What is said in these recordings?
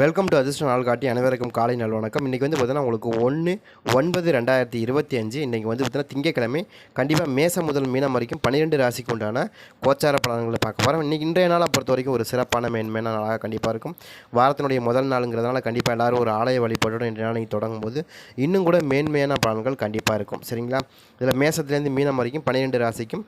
Welcome to அதிர்ஷ்ட நாள் காட்டி அனைவருக்கும் காலை நல் வணக்கம். இன்றைக்கி வந்து பார்த்தீங்கன்னா உங்களுக்கு ஒன்று ஒன்பது ரெண்டாயிரத்தி இருபத்தி அஞ்சு. இன்றைக்கி வந்து பார்த்தீங்கன்னா திங்கக்கிழமை. கண்டிப்பாக மேசம் முதல் மீனம் வரைக்கும் பன்னிரெண்டு ராசிக்கு உண்டான கோச்சார பலன்களை பார்க்க போகிறோம் இன்றைக்கி இன்றைய நாளை பொறுத்த வரைக்கும் ஒரு சிறப்பான மேன்மையான நாளாக கண்டிப்பாக இருக்கும். வாரத்தினுடைய முதல் நாளுங்கிறதுனால கண்டிப்பாக எல்லாரும் ஒரு ஆலய வழிபாட்டோட இன்றைய நாளை தொடங்கும் போது இன்னும் கூட மேன்மையான பலன்கள் கண்டிப்பாக இருக்கும். சரிங்களா? இதில் மேசத்துலேருந்து மீனம் வரைக்கும் பன்னிரெண்டு ராசிக்கும்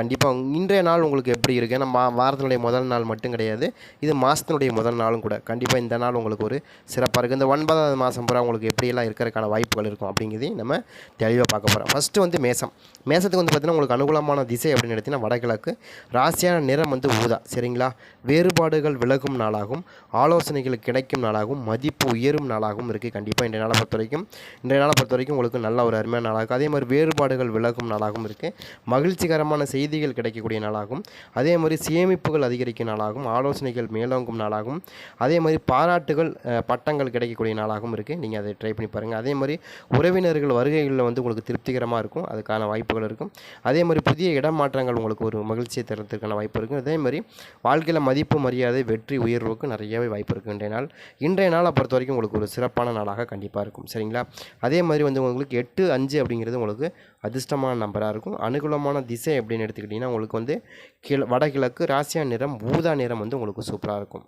கண்டிப்பாக இன்றைய நாள் உங்களுக்கு எப்படி இருக்குது ஏன்னா மா வாரத்தினுடைய முதல் நாள் மட்டும் கிடையாது. இது மாதத்தினுடைய முதல் நாளும் கூட. கண்டிப்பாக இந்த நாள் உங்களுக்கு ஒரு சிறப்பாக இருக்குது இந்த ஒன்பதாவது மாதம் பூரா உங்களுக்கு எப்படியெல்லாம் இருக்கிறதுக்கான வாய்ப்புகள் இருக்கும் அப்படிங்கிறதையும் நம்ம தெளிவாக பார்க்க போகிறோம் ஃபஸ்ட்டு வந்து மேசம். மேசத்துக்கு வந்து பார்த்திங்கன்னா உங்களுக்கு அனுகூலமான திசை அப்படின்னு எடுத்திங்கன்னா வடகிழக்கு. ராசியான நிறம் வந்து ஊதா. சரிங்களா? வேறுபாடுகள் விலகும் நாளாகும். ஆலோசனைகள் கிடைக்கும் நாளாகவும் மதிப்பு உயரும் நாளாகவும் இருக்குது கண்டிப்பாக இன்றைய நாளை பொறுத்த வரைக்கும் இன்றைய நாளை பொறுத்த வரைக்கும் உங்களுக்கு நல்ல ஒரு அருமையான நாளாக அதே மாதிரி வேறுபாடுகள் விலகும் நாளாகவும் இருக்குது மகிழ்ச்சிகரமான செய்திகள் கிடைக்கக்கூடிய நாளாகும். அதே மாதிரி சேமிப்புகள் அதிகரிக்கும் நாளாகும். ஆலோசனைகள் மேலோங்கும் நாளாகும். அதே மாதிரி பாராட்டுகள் பட்டங்கள் கிடைக்கக்கூடிய நாளாகவும் இருக்குது நீங்கள் அதை ட்ரை பண்ணி பாருங்கள் அதே மாதிரி உறவினர்கள் வருகைகளில் வந்து உங்களுக்கு திருப்திகரமாக இருக்கும். அதுக்கான வாய்ப்புகள் இருக்கும். அதே மாதிரி புதிய இடமாற்றங்கள் உங்களுக்கு ஒரு மகிழ்ச்சியை தரத்துக்கான வாய்ப்பு இருக்கும். அதே மாதிரி வாழ்க்கையில் மதிப்பு மரியாதை வெற்றி உயர்வுக்கு நிறையவே வாய்ப்பு இருக்குது இன்றைய நாள் இன்றைய நாளை பொறுத்த வரைக்கும் உங்களுக்கு ஒரு சிறப்பான நாளாக கண்டிப்பாக இருக்கும். சரிங்களா? அதே மாதிரி வந்து உங்களுக்கு எட்டு அஞ்சு அப்படிங்கிறது உங்களுக்கு அதிர்ஷ்டமான நம்பராக இருக்கும். அனுகூலமான திசை அப்படின்னு எடுத்துக்கிட்டிங்கன்னா உங்களுக்கு வந்து கிழ வடகிழக்கு ராசியா நிறம் ஊதா நிறம் வந்து உங்களுக்கு சூப்பராக இருக்கும்.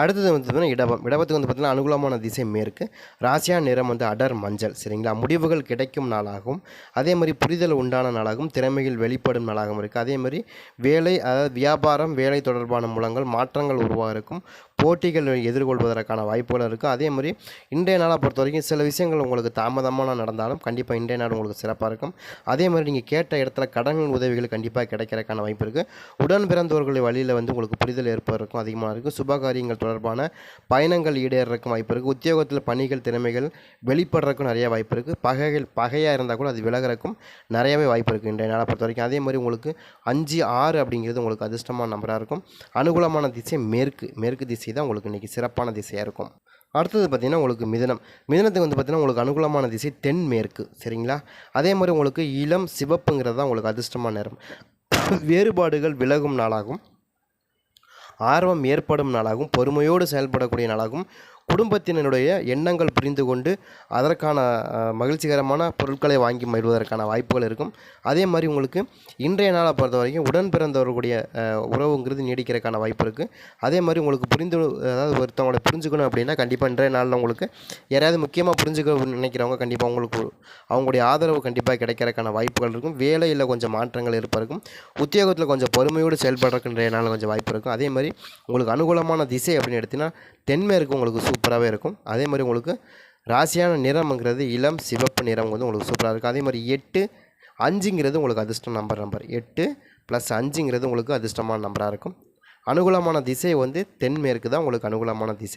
அடுத்தது வந்து பார்த்தீங்கன்னா இடபம். இடபத்துக்கு வந்து பார்த்திங்கன்னா அனுகூலமான திசை மேற்கு. ராசியா நிறம் வந்து அடர் மஞ்சள் சரிங்களா? முடிவுகள் கிடைக்கும் நாளாகவும் அதே மாதிரி புரிதல் உண்டான நாளாகவும் திறமைகள் வெளிப்படும் நாளாகவும் இருக்குது அதே மாதிரி வேலை அதாவது வியாபாரம் வேலை தொடர்பான மூலங்கள் மாற்றங்கள் உருவாக இருக்கும். போட்டிகள் எதிர்கொள்வதற்கான வாய்ப்புகள் இருக்குது அதே மாதிரி இன்றைய நாளை பொறுத்த வரைக்கும் சில விஷயங்கள் உங்களுக்கு தாமதமான நடந்தாலும் கண்டிப்பாக இன்றைய நாள் உங்களுக்கு சிறப்பாக இருக்கும். அதே மாதிரி நீங்கள் கேட்ட இடத்துல கடன் உதவிகள் கண்டிப்பாக கிடைக்கிறதுக்கான வாய்ப்பு இருக்குது உடன் பிறந்தவர்கள் வழியில் வந்து உங்களுக்கு புரிதல் ஏற்படுறதுக்கும் அதிகமாக இருக்குது சுபகாரியங்கள் தொடர்பான பயணங்கள் ஈடேறதுக்கும் வாய்ப்பு இருக்குது உத்தியோகத்தில் பணிகள் திறமைகள் வெளிப்படுறதுக்கும் நிறைய வாய்ப்பு இருக்குது பகைகள் பகையாக இருந்தால் கூட அது விலகிறக்கும் நிறையவே வாய்ப்பு இருக்குது இன்றைய நாளை பொறுத்த வரைக்கும். அதே மாதிரி உங்களுக்கு அஞ்சு ஆறு அப்படிங்கிறது உங்களுக்கு அதிர்ஷ்டமான நம்பராக இருக்கும். அனுகூலமான திசை மேற்கு மேற்கு திசை தான் உங்களுக்கு இன்றைக்கி சிறப்பான திசையாக இருக்கும். அடுத்தது பார்த்திங்கன்னா உங்களுக்கு மிதனம். மிதனத்துக்கு வந்து பார்த்திங்கன்னா உங்களுக்கு அனுகூலமான திசை தென்மேற்கு. சரிங்களா? அதே மாதிரி உங்களுக்கு இளம் சிவப்புங்கிறது தான் உங்களுக்கு அதிர்ஷ்டமான நேரம். வேறுபாடுகள் விலகும் நாளாகும். ஆர்வம் ஏற்படும் நாளாகவும் பொறுமையோடு செயல்படக்கூடிய நாளாகவும் குடும்பத்தினருடைய எண்ணங்கள் புரிந்து கொண்டு அதற்கான மகிழ்ச்சிகரமான பொருட்களை வாங்கி மகிழ்வதற்கான வாய்ப்புகள் இருக்கும். அதே மாதிரி உங்களுக்கு இன்றைய நாளை பொறுத்த வரைக்கும் உடன் பிறந்தவர்களுடைய உறவுங்கிறது நீடிக்கிறதுக்கான வாய்ப்பு இருக்குது அதே மாதிரி உங்களுக்கு புரிந்து அதாவது ஒருத்தவங்களை புரிஞ்சுக்கணும் அப்படின்னா கண்டிப்பாக இன்றைய நாளில் உங்களுக்கு யாராவது முக்கியமாக புரிஞ்சுக்க நினைக்கிறவங்க கண்டிப்பாக உங்களுக்கு அவங்களுடைய ஆதரவு கண்டிப்பாக கிடைக்கிறதுக்கான வாய்ப்புகள் இருக்கும். வேலையில் கொஞ்சம் மாற்றங்கள் ஏற்படும் உத்தியோகத்தில் கொஞ்சம் பொறுமையோடு செயல்படுறதுக்கு இன்றைய நாளில் கொஞ்சம் வாய்ப்பு இருக்கும். அதே மாதிரி உங்களுக்கு அனுகூலமான திசை அப்படின்னு எடுத்தீங்கன்னா தென்மேற்கு உங்களுக்கு சூப்பராகவே இருக்கும். அதே மாதிரி உங்களுக்கு ராசியான நிறம்ங்கிறது இளம் சிவப்பு நிறம் வந்து உங்களுக்கு சூப்பராக இருக்கும். அதே மாதிரி எட்டு அஞ்சுங்கிறது உங்களுக்கு அதிர்ஷ்டம் நம்பர் நம்பர் எட்டு ப்ளஸ் அஞ்சுங்கிறது உங்களுக்கு அதிர்ஷ்டமான நம்பராக இருக்கும். அனுகூலமான திசை வந்து தென்மேற்கு தான் உங்களுக்கு அனுகூலமான திசை.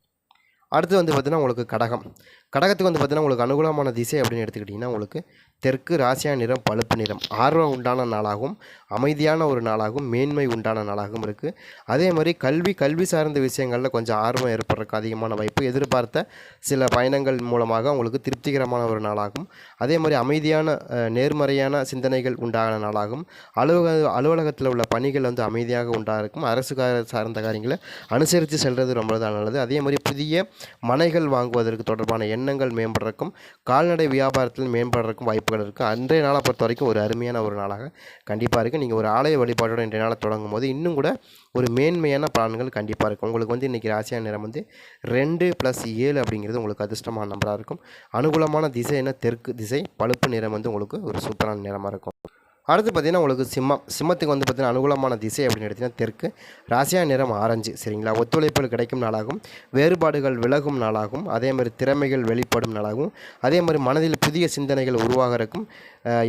அடுத்து வந்து பார்த்திங்கன்னா உங்களுக்கு கடகம். கடகத்துக்கு வந்து பார்த்திங்கன்னா உங்களுக்கு அனுகூலமான திசை அப்படின்னு எடுத்துக்கிட்டிங்கன்னா உங்களுக்கு தெற்கு ராசியா நிறம் பழுப்பு நிறம். ஆர்வம் உண்டான நாளாகவும் அமைதியான ஒரு நாளாகவும் மேன்மை உண்டான நாளாகவும் இருக்குது அதே மாதிரி கல்வி கல்வி சார்ந்த விஷயங்களில் கொஞ்சம் ஆர்வம் ஏற்படுறதுக்கு அதிகமான வாய்ப்பு. எதிர்பார்த்த சில பயணங்கள் மூலமாக உங்களுக்கு திருப்திகரமான ஒரு நாளாகும். அதே மாதிரி அமைதியான நேர்மறையான சிந்தனைகள் உண்டான நாளாகும். அலுவலக அலுவலகத்தில் உள்ள பணிகள் வந்து அமைதியாக உண்டாக இருக்கும் அரசு சார்ந்த காரியங்களை அனுசரித்து செல்வது ரொம்ப தான் நல்லது. அதே மாதிரி புதிய மனைகள் வாங்குவதற்கு தொடர்பான எண்ணங்கள் மேம்படுறதுக்கும் கால்நடை வியாபாரத்தில் மேம்படுறதுக்கும் வாய்ப்புகள் இருக்குது அன்றைய நாளை பொறுத்த வரைக்கும் ஒரு அருமையான ஒரு நாளாக கண்டிப்பாக இருக்குது நீங்கள் ஒரு ஆலய வழிபாட்டோட இன்றைய நாளை தொடங்கும் போது இன்னும் கூட ஒரு மேன்மையான பலன்கள் கண்டிப்பாக இருக்கும் உங்களுக்கு வந்து இன்றைக்கி ராசியான நிறம் வந்து ரெண்டு ப்ளஸ் ஏழு அப்படிங்கிறது உங்களுக்கு அதிர்ஷ்டமான நம்பராக இருக்கும். அனுகூலமான திசை என்ன? தெற்கு திசை பழுப்பு நிறம் வந்து உங்களுக்கு ஒரு சூப்பரான நிறமாக இருக்கும். அடுத்து பார்த்தீங்கன்னா உங்களுக்கு சிம்மம் சிம்மத்துக்கு வந்து பார்த்தீங்கன்னா அனுகூலமான திசை அப்படின்னு எடுத்திங்கன்னா தெற்கு ராசியா நிறம் ஆரஞ்சு சரிங்களா? ஒத்துழைப்புகள் கிடைக்கும் நாளாகும் வேறுபாடுகள் விலகும் நாளாகும் அதே மாதிரி திறமைகள் வெளிப்படும் நாளாகும் அதே மாதிரி மனதில் புதிய சிந்தனைகள் உருவாக இருக்கும்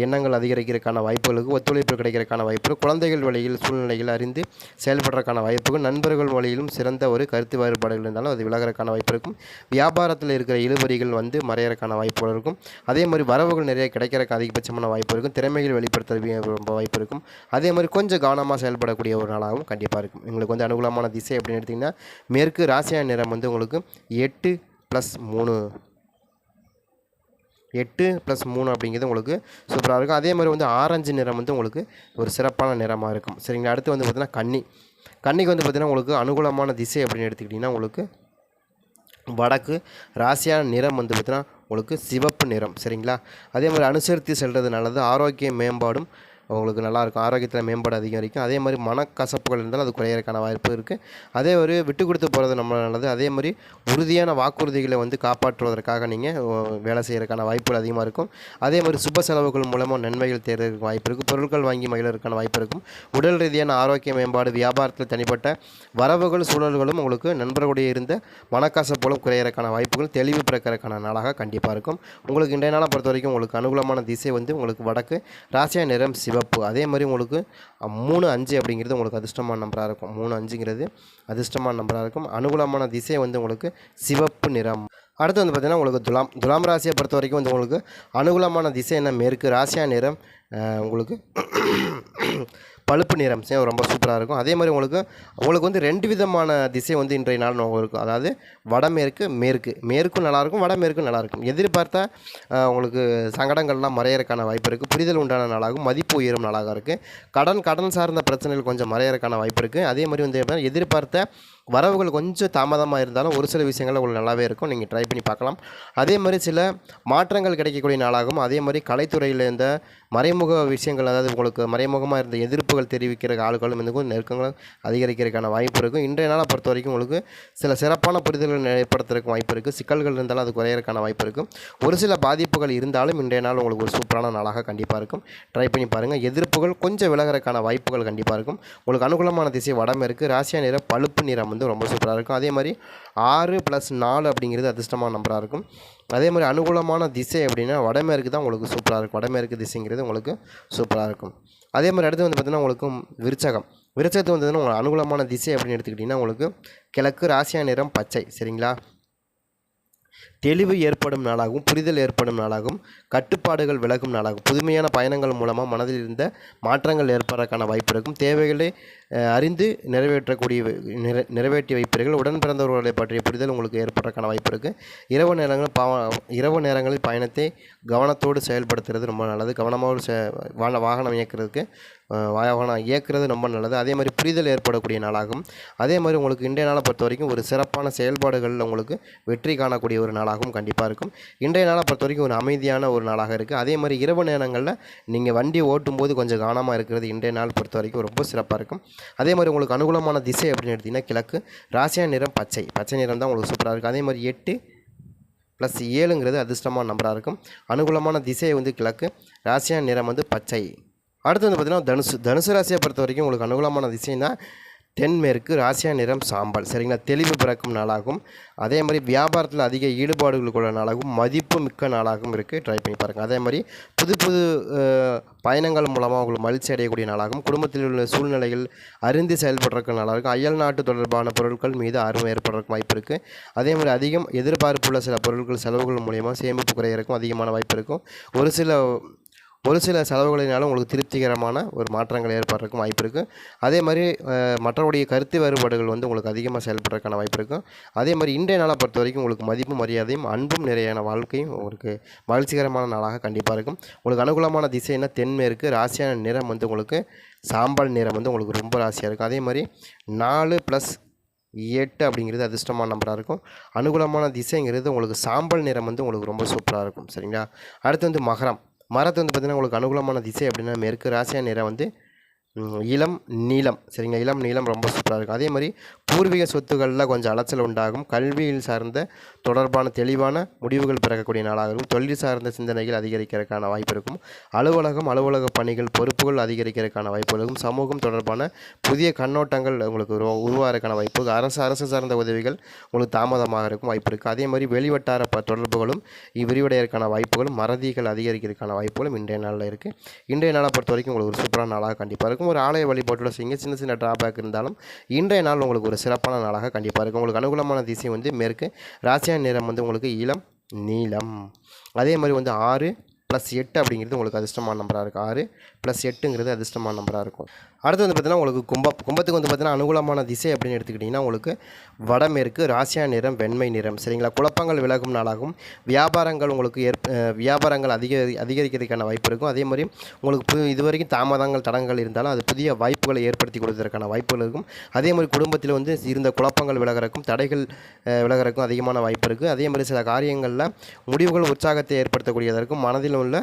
எண்ணங்கள் அதிகரிக்கிறதுக்கான வாய்ப்புகளுக்கு ஒத்துழைப்பு கிடைக்கிறதுக்கான வாய்ப்புகள் குழந்தைகள் வழியில் சூழ்நிலைகள் அறிந்து செயல்படுறதுக்கான வாய்ப்புகள் நண்பர்கள் வழியிலும் சிறந்த ஒரு கருத்து வேறுபாடுகள் இருந்தாலும் அது விலகிறதுக்கான வாய்ப்பு இருக்கும். வியாபாரத்தில் இருக்கிற இழுபறிகள் வந்து மறையறக்கான வாய்ப்புகள் இருக்கும். அதே மாதிரி வரவுகள் நிறைய கிடைக்கிறதுக்கு அதிகபட்சமான வாய்ப்பு இருக்கும். திறமைகள் வெளிப்படுத்துறது ரொம்ப வாய்ப்பு இருக்கும். அதே மாதிரி கொஞ்சம் கவனமாக செயல்படக்கூடிய ஒரு நாளாகவும் கண்டிப்பாக இருக்கும். உங்களுக்கு வந்து அனுகூலமான திசை அப்படின்னு எடுத்திங்கன்னா மேற்கு ராசியான நிறம் வந்து உங்களுக்கு எட்டு ப்ளஸ் மூணு. எட்டு ப்ளஸ் மூணு அப்படிங்கிறது உங்களுக்கு சூப்பராக இருக்கும். அதே மாதிரி வந்து ஆரஞ்சு நிறம் வந்து உங்களுக்கு ஒரு சிறப்பான நிறமாக இருக்கும். சரிங்களா? அடுத்து வந்து பார்த்திங்கன்னா கன்னி. கன்னிக்கு வந்து பார்த்திங்கன்னா உங்களுக்கு அனுகூலமான திசை அப்படின்னு எடுத்துக்கிட்டிங்கன்னா உங்களுக்கு வடக்கு ராசியான நிறம் வந்து பார்த்திங்கன்னா உங்களுக்கு சிவப்பு நிறம் சரிங்களா? அதே மாதிரி அனுசரித்து செல்கிறதுனால தான் ஆரோக்கிய மேம்பாடும் உங்களுக்கு நல்லாயிருக்கும். ஆரோக்கியத்தில் மேம்பாடு அதிகரிக்கும் அதே மாதிரி மனக்கசப்புகள் இருந்தாலும் அது குறையிறதுக்கான வாய்ப்பு இருக்குது அதே ஒரு விட்டு கொடுத்து போகிறது நம்ம நல்லது. அதே மாதிரி உறுதியான வாக்குறுதிகளை வந்து காப்பாற்றுவதற்காக நீங்கள் வேலை செய்கிறதுக்கான வாய்ப்புகள் அதிகமாக இருக்கும். அதே மாதிரி சுப செலவுகள் மூலமாக நன்மைகள் தேர்றதுக்கு வாய்ப்பு இருக்குது பொருட்கள் வாங்கி மகிழறதுக்கான வாய்ப்பு இருக்கும். உடல் ரீதியான ஆரோக்கிய மேம்பாடு வியாபாரத்தில் தனிப்பட்ட வரவுகள் சூழல்களும் உங்களுக்கு நண்பர்களுடைய இருந்த மனக்கசப்புகளும் குறையிறதுக்கான வாய்ப்புகள் தெளிவு பிறக்கிறதுக்கான நாளாக கண்டிப்பாக இருக்கும். உங்களுக்கு இன்றைய நாளை பொறுத்த வரைக்கும் உங்களுக்கு அனுகூலமான திசை வந்து உங்களுக்கு வடக்கு ராசியா நிறம் சிவப்பு. அதே மாதிரி உங்களுக்கு மூணு அஞ்சு அப்படிங்கிறது உங்களுக்கு அதிர்ஷ்டமான நம்பராக இருக்கும். மூணு அஞ்சுங்கிறது அதிர்ஷ்டமான நம்பராக இருக்கும். அனுகூலமான திசை வந்து உங்களுக்கு சிவப்பு நிறம். அடுத்து வந்து பார்த்திங்கன்னா உங்களுக்கு துலாம் துலாம் ராசியை பொறுத்த வரைக்கும் வந்து உங்களுக்கு அனுகூலமான திசை என்ன? மேற்கு ராசியா நிறம்? உங்களுக்கு பழுப்பு நிறம் சே- ரொம்ப சூப்பராக இருக்கும். அதே மாதிரி உங்களுக்கு உங்களுக்கு வந்து ரெண்டு விதமான திசை வந்து இன்றைய நாள் நோக்கம் இருக்கும். அதாவது வடமேற்கு மேற்கு. மேற்கும் நல்லாயிருக்கும் வடமேற்கும் நல்லாயிருக்கும் எதிர்பார்த்தா உங்களுக்கு சங்கடங்கள்லாம் மறையறதுக்கான வாய்ப்பு இருக்குது புரிதல் உண்டான நாளாகும் மதிப்பு உயரும் நாளாக இருக்குது கடன் கடன் சார்ந்த பிரச்சனைகள் கொஞ்சம் மறையறதுக்கான வாய்ப்பு இருக்குது அதே மாதிரி வந்து எதிர்பார்த்த வரவுகள் கொஞ்சம் தாமதமாக இருந்தாலும் ஒரு சில விஷயங்கள் உங்களுக்கு நல்லாவே இருக்கும். நீங்கள் ட்ரை பண்ணி பார்க்கலாம். அதே மாதிரி சில மாற்றங்கள் கிடைக்கக்கூடிய நாளாகும் அதே மாதிரி கலைத்துறையில் இந்த மறைமுக விஷயங்கள் அதாவது உங்களுக்கு மறைமுகமாக இருந்த எதிர்ப்புகள் தெரிவிக்கிற ஆளுகளும் இந்த நெருக்கங்களும் அதிகரிக்கிறதுக்கான வாய்ப்பு இருக்கும். இன்றைய நாளை பொறுத்த வரைக்கும் உங்களுக்கு சில சிறப்பான புரிதல்கள் ஏற்படுத்துறதுக்கு வாய்ப்பு இருக்குது சிக்கல்கள் இருந்தாலும் அது குறையிறதுக்கான வாய்ப்பு இருக்கும் ஒரு சில பாதிப்புகள் இருந்தாலும் இன்றைய நாள் உங்களுக்கு ஒரு சூப்பரான நாளாக கண்டிப்பாக இருக்கும். ட்ரை பண்ணி பாருங்கள் எதிர்ப்புகள் கொஞ்சம் விலகிறதுக்கான வாய்ப்புகள் கண்டிப்பாக இருக்கும். உங்களுக்கு அனுகூலமான திசை வடமேற்கு ராசியா நிறம் பழுப்பு நிறம் வந்து ரொம்ப சூப்பராக இருக்கும். அதே மாதிரி ஆறு ப்ளஸ் நாலு அப்படிங்கிறது அதிர்ஷ்டமான நம்பராக இருக்கும். அதே மாதிரி அனுகூலமான திசை அப்படின்னா வடமேற்கு தான் உங்களுக்கு சூப்பராக இருக்கும். வடமேற்கு திசைங்கிறது உங்களுக்கு சூப்பராக இருக்கும். அதே மாதிரி அடுத்து வந்து பார்த்திங்கன்னா உங்களுக்கு விருச்சகம். விருச்சகத்து வந்ததுன்னா உங்களுக்கு அனுகூலமான திசை அப்படின்னு எடுத்துக்கிட்டிங்கன்னா உங்களுக்கு கிழக்கு ராசியா நிறம் பச்சை. சரிங்களா? தெளிவு ஏற்படும் நாளாகவும் புரிதல் ஏற்படும் நாளாகவும் கட்டுப்பாடுகள் விலகும் நாளாகும் புதுமையான பயணங்கள் மூலமாக மனதில் இருந்த மாற்றங்கள் ஏற்படுறதுக்கான வாய்ப்பு இருக்கும். தேவைகளை அறிந்து நிறைவேற்றக்கூடிய நிறை நிறைவேற்றி வைப்பீர்கள். உடன் பிறந்தவர்களை பற்றிய புரிதல் உங்களுக்கு ஏற்படுறதுக்கான வாய்ப்பு இருக்குது இரவு நேரங்கள் பாவ இரவு நேரங்களில் பயணத்தை கவனத்தோடு செயல்படுத்துறது ரொம்ப நல்லது. கவனமாக செ வான வாகனம் இயக்கிறதுக்கு வாகனம் இயக்குறது ரொம்ப நல்லது. அதே மாதிரி புரிதல் ஏற்படக்கூடிய நாளாகும். அதே மாதிரி உங்களுக்கு இன்றைய நாளை பொறுத்த வரைக்கும் ஒரு சிறப்பான செயல்பாடுகளில் உங்களுக்கு வெற்றி காணக்கூடிய ஒரு நாளாகும் நாளாகவும் கண்டிப்பாக இருக்கும். இன்றைய நாளை பொறுத்த வரைக்கும் ஒரு அமைதியான ஒரு நாளாக இருக்குது அதே மாதிரி இரவு நேரங்களில் நீங்கள் வண்டி ஓட்டும்போது கொஞ்சம் கவனமாக இருக்கிறது இன்றைய நாள் பொறுத்த வரைக்கும் ரொம்ப சிறப்பாக இருக்கும். அதே மாதிரி உங்களுக்கு அனுகூலமான திசை அப்படின்னு எடுத்திங்கன்னா கிழக்கு. ராசியா நிறம் பச்சை. பச்சை நிறம் தான் உங்களுக்கு சூப்பராக இருக்கும். அதே மாதிரி எட்டு ப்ளஸ் ஏழுங்கிறது அதிர்ஷ்டமான நம்பராக இருக்கும். அனுகூலமான திசை வந்து கிழக்கு. ராசியா நிறம் வந்து பச்சை. அடுத்து வந்து பார்த்திங்கன்னா தனுசு. தனுசு ராசியை பொறுத்த வரைக்கும் உங்களுக்கு அனுகூலமான திசைன்னா தென்மேற்கு ராசியா நிறம் சாம்பல். சரிங்களா? தெளிவு பிறக்கும் நாளாகும். அதே மாதிரி வியாபாரத்தில் அதிக ஈடுபாடுகள் கொள்ள நாளாகவும் மதிப்பு மிக்க நாளாகவும் இருக்குது ட்ரை பண்ணி பாருங்கள் அதே மாதிரி புது புது பயணங்கள் மூலமாக உங்களுக்கு மகிழ்ச்சி அடையக்கூடிய நாளாகும். குடும்பத்தில் உள்ள சூழ்நிலைகள் அறிந்து செயல்படுறதுக்கு நாளாகும் இருக்கும் அயல் நாட்டு தொடர்பான பொருட்கள் மீது ஆர்வம் ஏற்படுறதுக்கு வாய்ப்பு இருக்குது அதே மாதிரி அதிகம் எதிர்பார்ப்புள்ள சில பொருட்கள் செலவுகள் மூலயமா சேமிப்பு குறையிறதுக்கும் அதிகமான வாய்ப்பு இருக்கும். ஒரு சில ஒரு சில செலவுகளினாலும் உங்களுக்கு திருப்திகரமான ஒரு மாற்றங்கள் ஏற்படுறதுக்கும் வாய்ப்பு இருக்குது அதே மாதிரி மற்றவருடைய கருத்து வேறுபாடுகள் வந்து உங்களுக்கு அதிகமாக செயல்படுறதுக்கான வாய்ப்பு இருக்கும் அதே மாதிரி இன்றைய நாளை பொறுத்த வரைக்கும் உங்களுக்கு மதிப்பு மரியாதையும் அன்பும் நிறையான வாழ்க்கையும் உங்களுக்கு மகிழ்ச்சிகரமான நாளாக கண்டிப்பாக இருக்கும். உங்களுக்கு அனுகூலமான திசைன்னா தென்மேற்கு ராசியான நிறம் வந்து உங்களுக்கு சாம்பல் நிறம் வந்து உங்களுக்கு ரொம்ப ராசியாக இருக்கும். அதே மாதிரி நாலு ப்ளஸ் எட்டு அப்படிங்கிறது அதிர்ஷ்டமான நம்பராக இருக்கும். அனுகூலமான திசைங்கிறது உங்களுக்கு சாம்பல் நிறம் வந்து உங்களுக்கு ரொம்ப சூப்பராக இருக்கும். சரிங்களா? அடுத்து வந்து மகரம். மரத்து வந்து பார்த்திங்கன்னா உங்களுக்கு அனுகூலமான திசை அப்படின்னா மேற்கு ராசியா நிறம் வந்து இளம் நீளம். சரிங்களா இளம் நீளம் ரொம்ப சூப்பராக இருக்கும். அதே மாதிரி பூர்வீக சொத்துக்களில் கொஞ்சம் அலைச்சல் உண்டாகும். கல்வியில் சார்ந்த தொடர்பான தெளிவான முடிவுகள் பிறக்கக்கூடிய நாளாக இருக்கும். தொழில் சார்ந்த சிந்தனைகள் அதிகரிக்கிறதுக்கான வாய்ப்பு இருக்கும். அலுவலகம் அலுவலக பணிகள் பொறுப்புகள் அதிகரிக்கிறதுக்கான வாய்ப்பு இருக்கும். சமூகம் தொடர்பான புதிய கண்ணோட்டங்கள் உங்களுக்கு உருவா உருவாகிறதுக்கான வாய்ப்பு அரசு அரசு சார்ந்த உதவிகள் உங்களுக்கு தாமதமாக இருக்கும் வாய்ப்பு இருக்குது அதே மாதிரி வெளிவட்டார ப தொடர்புகளும் இ- விரிவடையறதுக்கான வாய்ப்புகளும் மறதிகள் அதிகரிக்கிறதுக்கான வாய்ப்புகளும் இன்றைய நாளில் இருக்குது இன்றைய நாளை பொறுத்த வரைக்கும் உங்களுக்கு ஒரு சூப்பரான நாளாக கண்டிப்பாக இருக்கும். ஒரு ஆலய வழிபாட்டோட செய்யுங்க சின்ன சின்ன ட்ராபேக் இருந்தாலும் இன்றைய நாள் உங்களுக்கு ஒரு சிறப்பான நாளாக கண்டிப்பாக இருக்கும். உங்களுக்கு அனுகூலமான திசை வந்து மேற்கு. ராசியான நிறம் வந்து உங்களுக்கு இளம் நீளம். அதே மாதிரி வந்து ஆறு ப்ளஸ் எட்டு அப்படிங்கிறது உங்களுக்கு அதிர்ஷ்டமான நம்பராக இருக்கும். ஆறு ப்ளஸ் எட்டுங்கிறது அதிர்ஷ்டமான நம்பராக இருக்கும். அடுத்து வந்து பார்த்தீங்கன்னா உங்களுக்கு கும்பம் கும்பத்துக்கு வந்து பார்த்தீங்கன்னா அனுகூலமான திசை அப்படின்னு எடுத்துக்கிட்டிங்கன்னா உங்களுக்கு வடமேற்கு ராசியா நிறம் வெண்மை நிறம். சரிங்களா? குழப்பங்கள் விலகும் நாளாகும். வியாபாரங்கள் உங்களுக்கு ஏற்ப வியாபாரங்கள் அதிக அதிகரிக்கிறதுக்கான வாய்ப்பு இருக்கும். அதே மாதிரி உங்களுக்கு புது இது வரைக்கும் தாமதங்கள் தடங்கள் இருந்தாலும் அது புதிய வாய்ப்புகளை ஏற்படுத்தி கொடுத்ததற்கான வாய்ப்புகள் இருக்கும். அதே மாதிரி குடும்பத்தில் வந்து இருந்த குழப்பங்கள் விலகிறக்கும் தடைகள் விலகிறக்கும் அதிகமான வாய்ப்பு இருக்குது அதே மாதிரி சில காரியங்களில் முடிவுகள் உற்சாகத்தை ஏற்படுத்தக்கூடியதற்கும் மனதில் உள்ள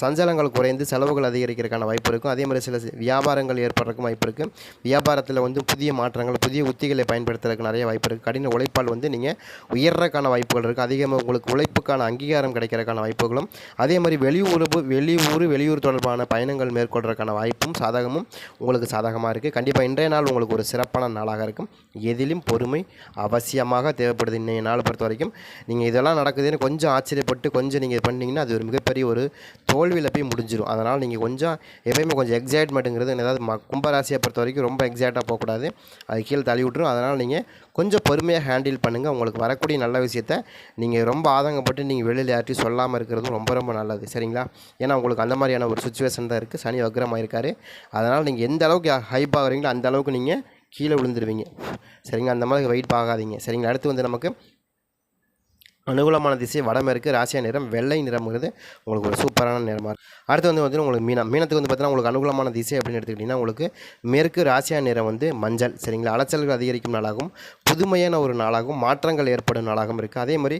சஞ்சலங்கள் குறைந்து செலவுகள் அதிகரிக்கிறதுக்கான வாய்ப்பு இருக்கும். அதே மாதிரி சில வியாபாரங்கள் ஏற்படுறதுக்கும் வாய்ப்பு இருக்குது வியாபாரத்தில் வந்து புதிய மாற்றங்கள் புதிய உத்திகளை பயன்படுத்துறதுக்கு நிறைய வாய்ப்பு இருக்குது கடின உழைப்பால் வந்து நீங்கள் உயர்றதுக்கான வாய்ப்புகள் இருக்குது அதிகமாக உங்களுக்கு உழைப்புக்கான அங்கீகாரம் கிடைக்கிறதுக்கான வாய்ப்புகளும் அதே மாதிரி வெளியூர் வெளியூர் வெளியூர் தொடர்பான பயணங்கள் மேற்கொள்றதுக்கான வாய்ப்பும் சாதகமும் உங்களுக்கு சாதகமாக இருக்குது கண்டிப்பாக இன்றைய நாள் உங்களுக்கு ஒரு சிறப்பான நாளாக இருக்கும். எதிலும் பொறுமை அவசியமாக தேவைப்படுது. இன்றைய நாள் பொறுத்த வரைக்கும் நீங்கள் இதெல்லாம் நடக்குதுன்னு கொஞ்சம் ஆச்சரியப்பட்டு கொஞ்சம் நீங்கள் பண்ணிங்கன்னா அது ஒரு மிகப்பெரிய ஒரு தோல்வியில் போய் முடிஞ்சிடும் அதனால் நீங்கள் கொஞ்சம் எப்பயுமே கொஞ்சம் எக்ஸைட்மெண்ட்டுங்கிறது ஏதாவது ம கும்பராசியை பொறுத்த வரைக்கும் ரொம்ப எக்ஸைட்டாக போகக்கூடாது. அது கீழே தள்ளி விட்டுரும். அதனால் நீங்கள் கொஞ்சம் பொறுமையாக ஹேண்டில் பண்ணுங்கள் உங்களுக்கு வரக்கூடிய நல்ல விஷயத்த நீங்கள் ரொம்ப ஆதங்கப்பட்டு நீங்கள் வெளியில் யார்ட்டையும் சொல்லாமல் இருக்கிறதும் ரொம்ப ரொம்ப நல்லது. சரிங்களா? ஏன்னா உங்களுக்கு அந்த மாதிரியான ஒரு சுச்சுவேஷன் தான் இருக்குது சனி வக்ரமாக இருக்கார். அதனால் நீங்கள் எந்த அளவுக்கு ஹைப் ஆகுறீங்களோ அந்த அளவுக்கு நீங்கள் கீழே விழுந்துருவீங்க. சரிங்களா? அந்த மாதிரி வெயிட் ஆகாதீங்க. சரிங்களா? அடுத்து வந்து நமக்கு அனுகூலமான திசை வடமேற்கு ராசியா நிறம் வெள்ளை நிறம்ங்கிறது உங்களுக்கு ஒரு சூப்பரான நிறமாக இருக்கும் அடுத்து வந்து வந்து உங்களுக்கு மீனம். மீனத்துக்கு வந்து பார்த்தீங்கன்னா உங்களுக்கு அனுகூலமான திசை அப்படின்னு எடுத்துக்கிட்டிங்கன்னா உங்களுக்கு மேற்கு ராசியா நிறம் வந்து மஞ்சள் சரிங்களா? அலைச்சல்கள் அதிகரிக்கும் நாளாகவும் புதுமையான ஒரு நாளாகவும் மாற்றங்கள் ஏற்படும் நாளாகவும் இருக்குது அதே மாதிரி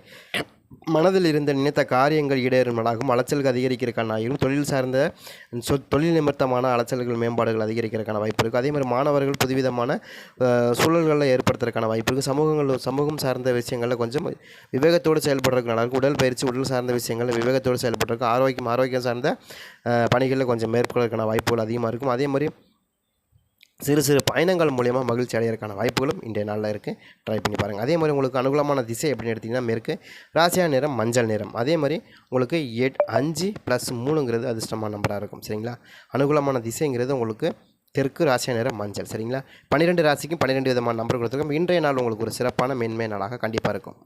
மனதில் இருந்த நினைத்த காரியங்கள் ஈடேறும் நாளாகவும் அலைச்சல்கள் அதிகரிக்கிறக்கான நாளாகவும் தொழில் சார்ந்த சொ தொழில் நிமித்தமான அலைச்சல்கள் மேம்பாடுகள் அதிகரிக்கிறதுக்கான வாய்ப்பு இருக்குது அதே மாதிரி மாணவர்கள் புதுவிதமான சூழல்களில் சூழல்களை ஏற்படுத்துறதுக்கான வாய்ப்பு இருக்குது சமூகங்கள் சமூகம் சார்ந்த விஷயங்களில் கொஞ்சம் விவேகத்தோடு செயல்படுறதுக்கு நல்லாயிருக்கும் உடல் பயிற்சி உடல் சார்ந்த விஷயங்களில் விவேகத்தோடு செயல்படுறதுக்கு ஆரோக்கியம் ஆரோக்கியம் சார்ந்த பணிகளில் கொஞ்சம் மேற்கொள்வதற்கான வாய்ப்புகள் அதிகமாக இருக்கும். அதே மாதிரி சிறு சிறு பயணங்கள் மூலயமா மகிழ்ச்சி அடையிறதுக்கான வாய்ப்புகளும் இன்றைய நாளில் இருக்குது ட்ரை பண்ணி பாருங்கள் அதே மாதிரி உங்களுக்கு அனுகூலமான திசை அப்படின்னு எடுத்திங்கன்னா மேற்கு ராசியா நிறம் மஞ்சள் நிறம். அதே மாதிரி உங்களுக்கு எட் அஞ்சு ப்ளஸ் மூணுங்கிறது அதிர்ஷ்டமான நம்பராக இருக்கும். சரிங்களா? அனுகூலமான திசைங்கிறது உங்களுக்கு தெற்கு ராசியா நிறம் மஞ்சள். சரிங்களா? பன்னிரெண்டு ராசிக்கும் பன்னிரெண்டு விதமான நம்பர் கொடுத்துருக்கோம். இன்றைய நாள் உங்களுக்கு ஒரு சிறப்பான மேன்மை நாளாக கண்டிப்பாக இருக்கும்.